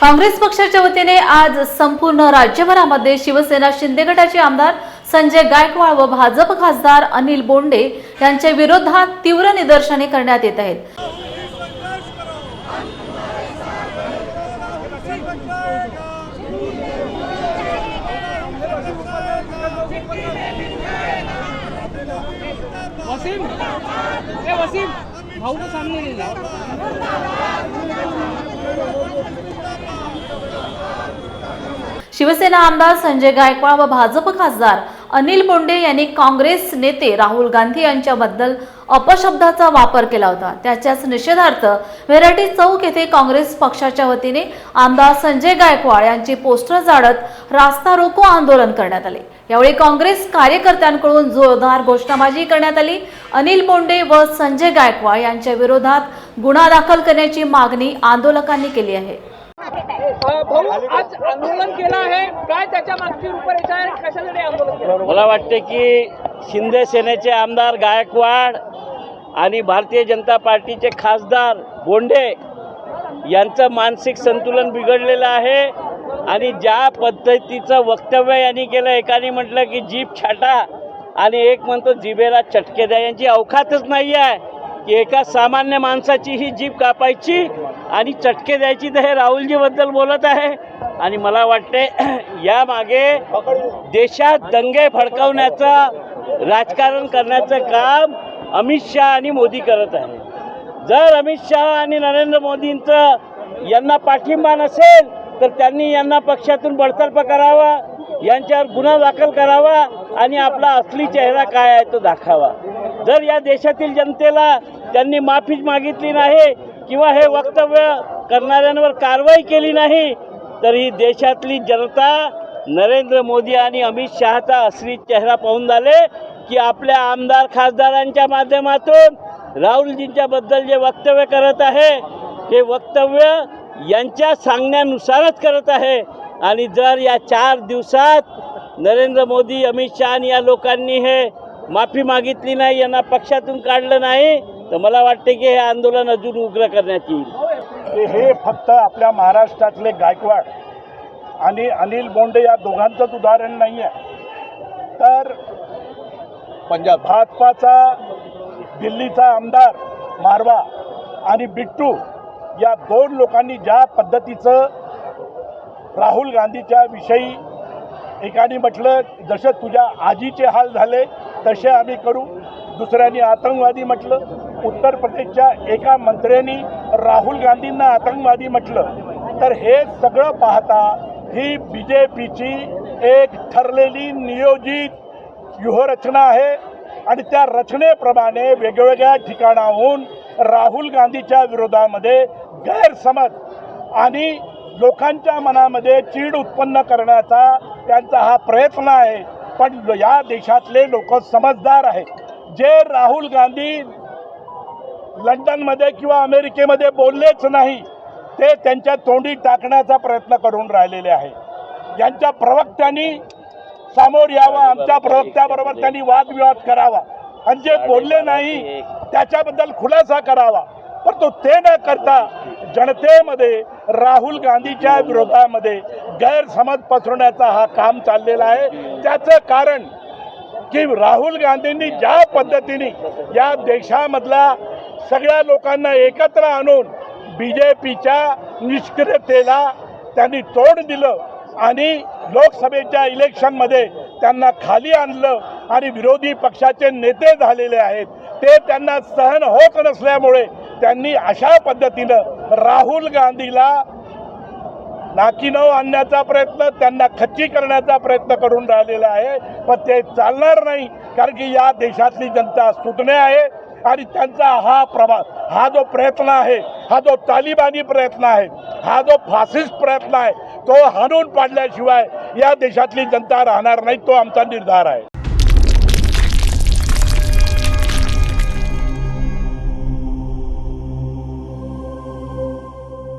काँग्रेस पक्षाच्या वतीने आज संपूर्ण राज्यभरामध्ये शिवसेना शिंदे गटाचे आमदार संजय गायकवाड व भाजप खासदार अनिल बोंडे यांच्या विरोधात तीव्र निदर्शने करण्यात येत आहेत. वसीम. भाऊ सामने शिवसेना आमदार संजय गायकवाड व भाजप खासदार अनिल बोंडे यांनी काँग्रेस नेते राहुल गांधी यांच्याबद्दल अपशब्दाचा वापर केला होता. त्याच्याच निषेधार्थ व्हेरायटी चौक येथे काँग्रेस पक्षाच्या वतीने आमदार संजय गायकवाड यांची पोस्टर जाडत रास्ता रोको आंदोलन करण्यात आले. यावेळी काँग्रेस कार्यकर्त्यांकडून जोरदार घोषणाबाजी करण्यात आली. अनिल बोंडे व संजय गायकवाड यांच्या विरोधात गुन्हा दाखल करण्याची मागणी आंदोलकांनी केली आहे. भाऊ आज आंदोलन केलं आहे. काय त्याच्या मागची रूपरेषा आहे? कशासाठी आंदोलन केलं? मला वाटते की शिंदे सेनेचे आमदार गायकवाड आणि भारतीय जनता पार्टीचे खासदार बोंडे यांचं मानसिक संतुलन बिघडलेलं आहे आणि ज्या पद्धतीचं वक्तव्य यांनी केलं एकाने म्हटलं की जीभ छाटा आणि एक म्हणतो जिभेला चटके द्या. यांची अवखातच नाही आहे. एका सामान्य माणसाची ही जीभ कापायची आणि चटके द्यायची तर हे राहुलजीबद्दल बोलत आहे. आणि मला वाटते यामागे देशात दंगे फडकवण्याचं राजकारण करण्याचं काम अमित शहा आणि मोदी करत आहे. जर अमित शहा आणि नरेंद्र मोदींचं यांना पाठिंबा नसेल तर त्यांनी यांना पक्षातून बडतर्फ करावा यांच्यावर गुन्हा दाखल करावा आणि आपला असली चेहरा काय आहे तो दाखवा. जर या देशातील जनतेला त्यांनी माफीच मागितली नाही किंवा हे वक्तव्य करणाऱ्यांवर कारवाई केली नाही तर ही देशातली जनता नरेंद्र मोदी आणि अमित शहाचा असली चेहरा पाहून झाले की आपल्या आमदार खासदारांच्या माध्यमातून राहुलजींच्याबद्दल जे वक्तव्य करत आहे हे वक्तव्य यांच्या सांगण्यानुसारच करत आहे. आणि जर या चार दिवसात नरेंद्र मोदी अमित शहा आणि या लोकांनी हे माफी मागितली नाही यांना पक्षातून काढलं नाही तर मला वाटते की हे आंदोलन अजून उग्र करण्यात येईल. हे फक्त आपल्या महाराष्ट्रातले गायकवाड आणि अनिल बोंडे या दोघांचंच उदाहरण नाही आहे तर पंजाब. भाजपाचा दिल्लीचा आमदार मारवा आणि बिट्टू या दोन लोकांनी ज्या पद्धतीचं राहुल गांधीच्या विषयी एकाने म्हटलं जसं तुझ्या आजीचे हाल झाले तसे आम्ही करू. दुसऱ्याने आतंकवादी म्हटलं. उत्तर प्रदेशच्या एका मंत्र्यांनी राहुल गांधींना आतंकवादी म्हटलं. तर हे सगळं पाहता ही बी जे पीची एक ठरलेली नियोजित व्यूहरचना आहे आणि त्या रचनेप्रमाणे वेगवेगळ्या ठिकाणाहून राहुल गांधीच्या विरोधामध्ये गैरसमज आणि लोकांच्या मनामध्ये चीड उत्पन्न करण्याचा त्यांचा हा प्रयत्न आहे. पण या देशातले लोक समजदार आहेत. जे राहुल गांधी लंडनमध्ये किंवा अमेरिकेमध्ये बोललेच नाही ते त्यांच्या तोंडी टाकण्याचा प्रयत्न करून राहिलेले आहे. यांच्या प्रवक्त्यांनी सामोर यावा आमच्या प्रवक्त्याबरोबर त्यांनी वादविवाद करावा. आणि जे बोलले नाही त्याच्याबद्दल खुलासा करावा. परंतु ते न करता जनतेमध्ये राहुल गांधीच्या विरोधामध्ये गैरसमज पसरवण्याचा हा काम चाललेला आहे. त्याचं कारण की राहुल गांधींनी ज्या पद्धतीने या देशामधला सगळ्या लोकांना एकत्र आणून बी जे पीच्या निष्क्रियतेला त्यांनी तोंड दिलं आणि लोकसभेच्या इलेक्शनमध्ये त्यांना खाली आणलं आणि विरोधी पक्षाचे नेते झालेले आहेत. ते त्यांना सहन होत नसल्यामुळे त्यांनी अशा पद्धतीनं राहुल गांधीला नाकीनव आणण्याचा प्रयत्न त्यांना खच्ची करण्याचा प्रयत्न करून राहिलेला आहे. पण ते चालणार नाही कारण की या देशातली जनता सुटणे आहे. आणि त्यांचा हा प्रभा हा जो प्रयत्न आहे हा जो तालिबानी प्रयत्न आहे हा जो फासिस्ट प्रयत्न आहे तो हाणून पाडल्याशिवाय या देशातली जनता राहणार नाही तो आमचा निर्धार आहे.